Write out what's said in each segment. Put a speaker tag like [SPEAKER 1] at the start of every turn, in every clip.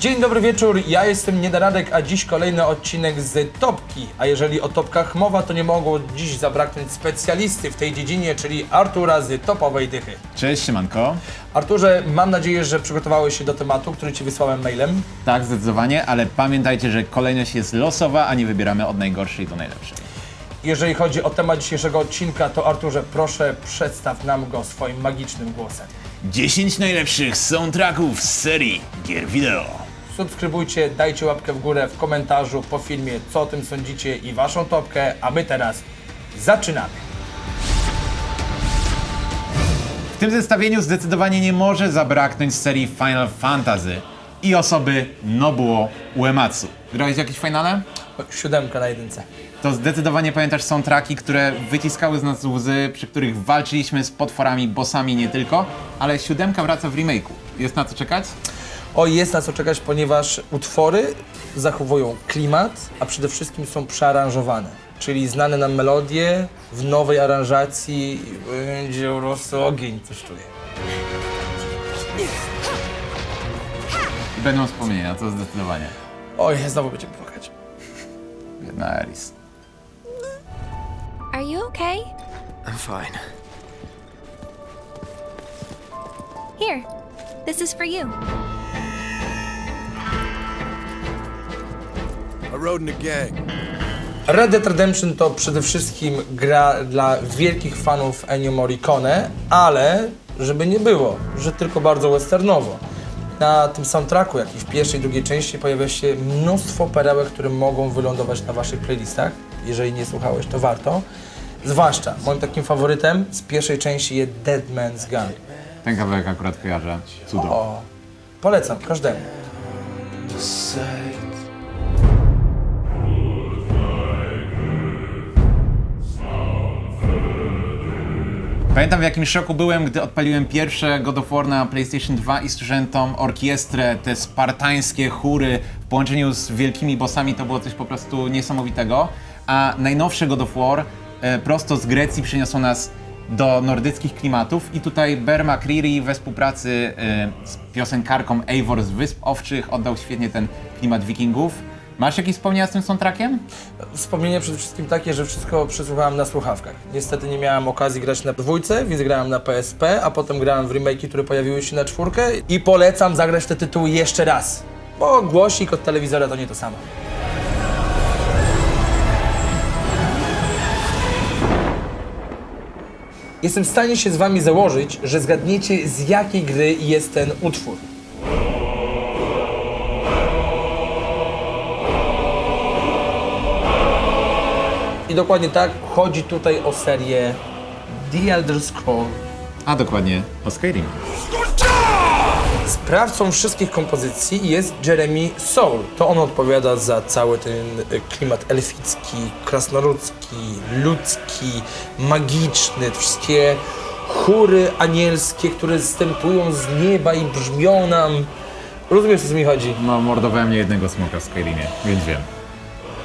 [SPEAKER 1] Dzień dobry wieczór, ja jestem Niedaradek, a dziś kolejny odcinek z Topki. A jeżeli o topkach mowa, to nie mogło dziś zabraknąć specjalisty w tej dziedzinie, czyli Artura z Topowej Dychy.
[SPEAKER 2] Cześć, siemanko.
[SPEAKER 1] Arturze, mam nadzieję, że przygotowałeś się do tematu, który Ci wysłałem mailem.
[SPEAKER 2] Tak, zdecydowanie, ale pamiętajcie, że kolejność jest losowa, a nie wybieramy od najgorszej do najlepszej.
[SPEAKER 1] Jeżeli chodzi o temat dzisiejszego odcinka, to Arturze, proszę przedstaw nam go swoim magicznym głosem.
[SPEAKER 2] 10 najlepszych soundtracków z serii gier wideo.
[SPEAKER 1] Subskrybujcie, dajcie łapkę w górę w komentarzu po filmie, co o tym sądzicie i Waszą topkę, a my teraz zaczynamy.
[SPEAKER 2] W tym zestawieniu zdecydowanie nie może zabraknąć serii Final Fantasy i osoby Nobuo Uematsu. Grałeś w jakieś finale?
[SPEAKER 1] Siódemka na jedynce.
[SPEAKER 2] To zdecydowanie pamiętasz soundtracki, które wyciskały z nas łzy, przy których walczyliśmy z potworami, bossami nie tylko, ale siódemka wraca w remake'u. Jest na co czekać?
[SPEAKER 1] O, jest na co czekać, ponieważ utwory zachowują klimat, a przede wszystkim są przearanżowane. Czyli znane nam melodie w nowej aranżacji będzie prostu ogień, coś czuję.
[SPEAKER 2] I będą wspomnienia, to zdecydowanie.
[SPEAKER 1] Oj, znowu będziemy płakać.
[SPEAKER 2] Biedna Eris.
[SPEAKER 3] Are you okay?
[SPEAKER 4] I'm fine.
[SPEAKER 3] Here, this is for you.
[SPEAKER 1] Red Dead Redemption to przede wszystkim gra dla wielkich fanów Ennio Morricone, ale żeby nie było, że tylko bardzo westernowo. Na tym soundtracku, jak i w pierwszej i drugiej części pojawia się mnóstwo perełek, które mogą wylądować na waszych playlistach. Jeżeli nie słuchałeś, to warto. Zwłaszcza moim takim faworytem z pierwszej części jest Dead Man's Gun.
[SPEAKER 2] Ten kawałek akurat kojarzę. Cudo.
[SPEAKER 1] O, polecam każdemu.
[SPEAKER 2] Pamiętam w jakim szoku byłem, gdy odpaliłem pierwsze God of War na PlayStation 2 i słyszałem tą orkiestrę, te spartańskie chóry w połączeniu z wielkimi bossami, to było coś po prostu niesamowitego. A najnowsze God of War e, prosto z Grecji przyniosło nas do nordyckich klimatów i tutaj Bear McCreary we współpracy e, z piosenkarką Eivor z Wysp Owczych oddał świetnie ten klimat wikingów. Masz jakieś wspomnienia z tym soundtrackiem?
[SPEAKER 1] Wspomnienie przede wszystkim takie, że wszystko przesłuchałem na słuchawkach. Niestety nie miałem okazji grać na dwójce, więc grałem na PSP, a potem grałem w remake'i, które pojawiły się na czwórkę i polecam zagrać te tytuły jeszcze raz, bo głosik od telewizora to nie to samo. Jestem w stanie się z wami założyć, że zgadniecie z jakiej gry jest ten utwór. I dokładnie tak, chodzi tutaj o serię The Elder Scrolls.
[SPEAKER 2] A dokładnie o Skyrim.
[SPEAKER 1] Sprawcą wszystkich kompozycji jest Jeremy Soule. To on odpowiada za cały ten y, klimat elficki, krasnoludzki, ludzki, magiczny, te wszystkie chóry anielskie, które zstępują z nieba i brzmią nam. Rozumiesz, o co mi chodzi?
[SPEAKER 2] No, mordowałem nie jednego smoka w Skyrimie, więc wiem.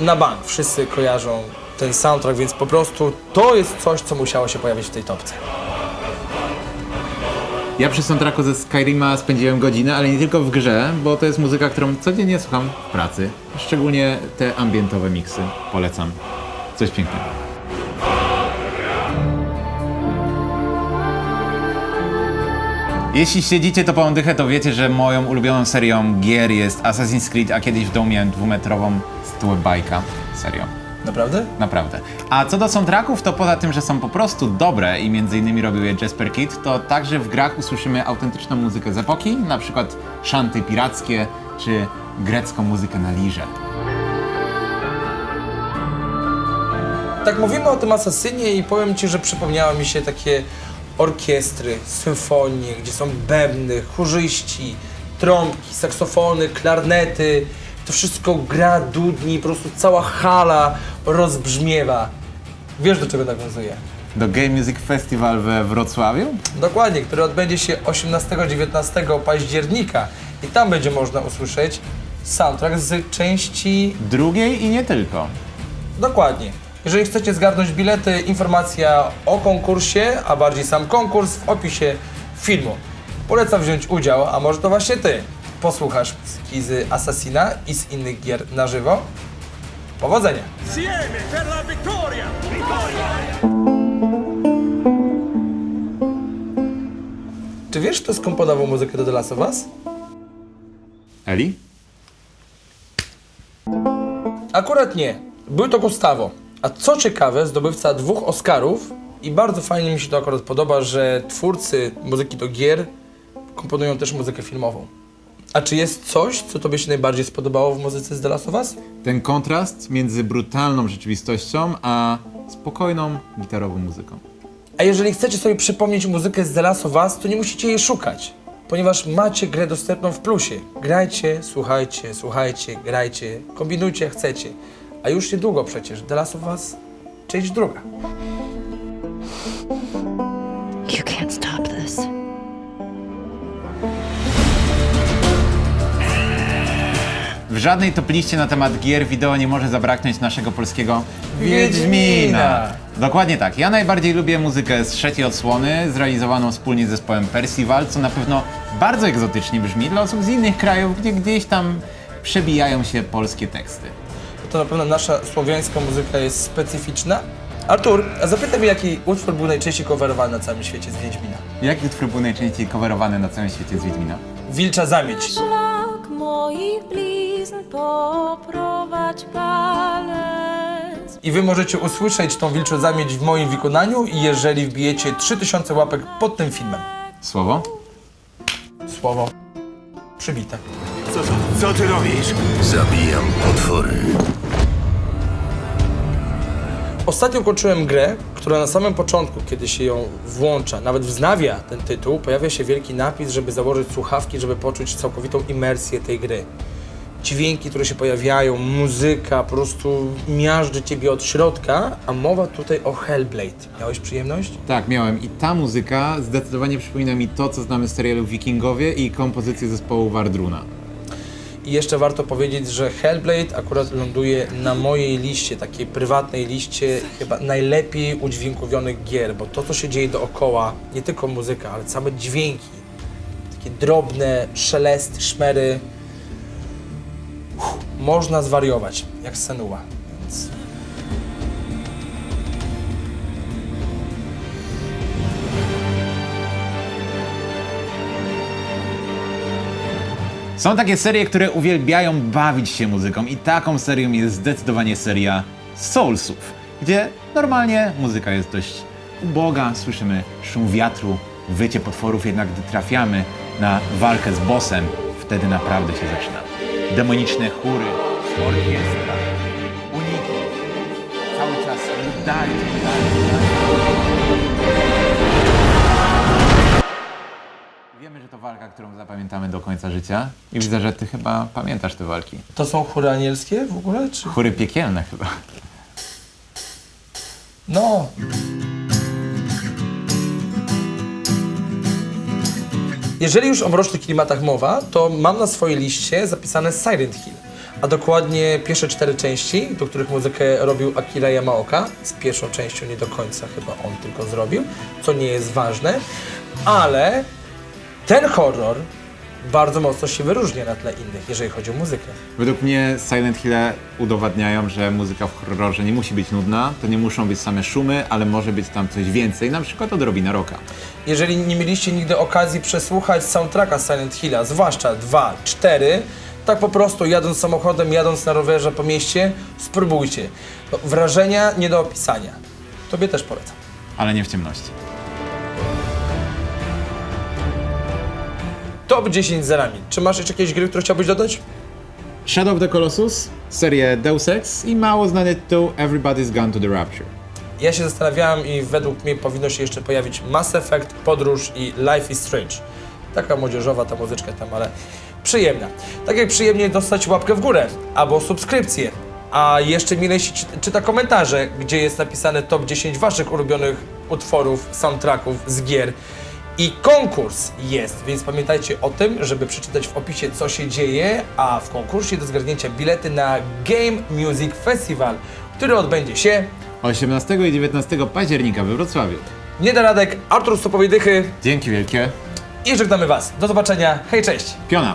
[SPEAKER 1] Na bank wszyscy kojarzą ten soundtrack, więc po prostu to jest coś, co musiało się pojawić w tej topce.
[SPEAKER 2] Ja przy soundtracku ze Skyrima spędziłem godzinę, ale nie tylko w grze, bo to jest muzyka, którą codziennie słucham w pracy. Szczególnie te ambientowe miksy. Polecam. Coś pięknego. Jeśli śledzicie Topową Dychę, to wiecie, że moją ulubioną serią gier jest Assassin's Creed, a kiedyś w domu miałem dwumetrową statuę bajka. Serio.
[SPEAKER 1] Naprawdę?
[SPEAKER 2] Naprawdę. A co do soundtracków, to poza tym, że są po prostu dobre i między innymi robił je Jasper Kidd, to także w grach usłyszymy autentyczną muzykę z epoki, na przykład szanty pirackie czy grecką muzykę na lirze.
[SPEAKER 1] Tak mówimy o tym asasynie i powiem ci, że przypomniały mi się takie orkiestry, symfonie, gdzie są bębny, chórzyści, trąbki, saksofony, klarnety. To wszystko gra, dudni, po prostu cała hala rozbrzmiewa. Wiesz do czego nawiązuję?
[SPEAKER 2] Do Game Music Festival we Wrocławiu?
[SPEAKER 1] Dokładnie, który odbędzie się 18-19 października i tam będzie można usłyszeć soundtrack z części
[SPEAKER 2] Drugiej i nie tylko.
[SPEAKER 1] Dokładnie. Jeżeli chcecie zgarnąć bilety, informacja o konkursie, a bardziej sam konkurs w opisie filmu. Polecam wziąć udział, a może to właśnie Ty. Posłuchasz z Assassina i z innych gier na żywo. Powodzenia!
[SPEAKER 5] Per la vittoria!
[SPEAKER 1] Czy wiesz, kto skomponował muzykę do The Last of Us?
[SPEAKER 2] Eli?
[SPEAKER 1] Akurat nie. Był to Gustavo. A co ciekawe, zdobywca dwóch Oscarów i bardzo fajnie mi się to akurat podoba, że twórcy muzyki do gier komponują też muzykę filmową. A czy jest coś, co tobie się najbardziej spodobało w muzyce z The Last of Us?
[SPEAKER 2] Ten kontrast między brutalną rzeczywistością a spokojną, gitarową muzyką.
[SPEAKER 1] A jeżeli chcecie sobie przypomnieć muzykę z The Last of Us, to nie musicie jej szukać, ponieważ macie grę dostępną w plusie. Grajcie, słuchajcie, słuchajcie, grajcie, kombinujcie jak chcecie. A już niedługo przecież The Last of Us, część druga.
[SPEAKER 2] Żadnej top liście na temat gier wideo nie może zabraknąć naszego polskiego
[SPEAKER 1] Wiedźmina.
[SPEAKER 2] Dokładnie tak. Ja najbardziej lubię muzykę z trzeciej odsłony, zrealizowaną wspólnie z zespołem Percival, co na pewno bardzo egzotycznie brzmi dla osób z innych krajów, gdzie gdzieś tam przebijają się polskie teksty.
[SPEAKER 1] To na pewno nasza słowiańska muzyka jest specyficzna. Artur, a zapytaj mnie, jaki utwór był najczęściej coverowany na całym świecie z Wiedźmina?
[SPEAKER 2] Jaki utwór był najczęściej coverowany na całym świecie z Wiedźmina?
[SPEAKER 1] Wilcza Zamieć.
[SPEAKER 6] Szlak moich blizn poprowadź palec.
[SPEAKER 1] I wy możecie usłyszeć tą Wilczą Zamieć w moim wykonaniu, jeżeli wbijecie 3000 łapek pod tym filmem.
[SPEAKER 2] Słowo?
[SPEAKER 1] Słowo przybite.
[SPEAKER 4] Co, co, co ty robisz?
[SPEAKER 7] Zabijam potwory.
[SPEAKER 1] Ostatnio kończyłem grę, która na samym początku, kiedy się ją włącza, nawet wznawia ten tytuł, pojawia się wielki napis, żeby założyć słuchawki, żeby poczuć całkowitą imersję tej gry. Dźwięki, które się pojawiają, muzyka, po prostu miażdży ciebie od środka, a mowa tutaj o Hellblade. Miałeś przyjemność?
[SPEAKER 2] Tak, miałem. I ta muzyka zdecydowanie przypomina mi to, co znamy z serialu Wikingowie i kompozycję zespołu Wardruna.
[SPEAKER 1] I jeszcze warto powiedzieć, że Hellblade akurat ląduje na mojej liście, takiej prywatnej liście chyba najlepiej udźwiękowionych gier, bo to, co się dzieje dookoła, nie tylko muzyka, ale same dźwięki, takie drobne szelesty, szmery, można zwariować, jak Senua. Więc
[SPEAKER 2] Są takie serie, które uwielbiają bawić się muzyką i taką serią jest zdecydowanie seria Soulsów, gdzie normalnie muzyka jest dość uboga, słyszymy szum wiatru, wycie potworów, jednak gdy trafiamy na walkę z bossem, wtedy naprawdę się zaczyna. Demoniczne chóry, orkiestra, uniki, cały czas dalej, dalej, dalej. Wiemy, że to walka, którą zapamiętamy do końca życia i widzę, że ty chyba pamiętasz te walki.
[SPEAKER 1] to są chóry anielskie w ogóle? Czy...
[SPEAKER 2] Chóry piekielne chyba.
[SPEAKER 1] No. Jeżeli już o mrocznych klimatach mowa, to mam na swojej liście zapisane Silent Hill. A dokładnie pierwsze cztery części, do których muzykę robił Akira Yamaoka. Z pierwszą częścią nie do końca chyba on tylko zrobił, co nie jest ważne. Ale ten horror bardzo mocno się wyróżnia na tle innych, jeżeli chodzi o muzykę.
[SPEAKER 2] Według mnie Silent Hill udowadniają, że muzyka w horrorze nie musi być nudna, to nie muszą być same szumy, ale może być tam coś więcej, na przykład odrobina roka.
[SPEAKER 1] Jeżeli nie mieliście nigdy okazji przesłuchać soundtracka Silent Hilla, zwłaszcza 2, 4, tak po prostu jadąc samochodem, jadąc na rowerze po mieście, spróbujcie. No, wrażenia nie do opisania. Tobie też polecam.
[SPEAKER 2] Ale nie w ciemności.
[SPEAKER 1] Top 10 za nami. Czy masz jeszcze jakieś gry, które chciałbyś dodać?
[SPEAKER 2] Shadow of the Colossus, serię Deus Ex i mało znany tytuł Everybody's Gone to the Rapture.
[SPEAKER 1] Ja się zastanawiałem i według mnie powinno się jeszcze pojawić Mass Effect, Podróż i Life is Strange. Taka młodzieżowa ta muzyczka tam, ale przyjemna. Tak jak przyjemnie dostać łapkę w górę albo subskrypcję. A jeszcze milej się czy- czyta komentarze, gdzie jest napisane top 10 waszych ulubionych utworów, soundtracków z gier. I konkurs jest, więc pamiętajcie o tym, żeby przeczytać w opisie co się dzieje, a w konkursie do zgarnięcia bilety na Game Music Festival, który odbędzie się
[SPEAKER 2] 18 i 19 października we Wrocławiu.
[SPEAKER 1] Niedaradek, Artur Stopowej Dychy
[SPEAKER 2] Dzięki wielkie.
[SPEAKER 1] i żegnamy Was. Do zobaczenia. Hej, cześć!
[SPEAKER 2] Piona.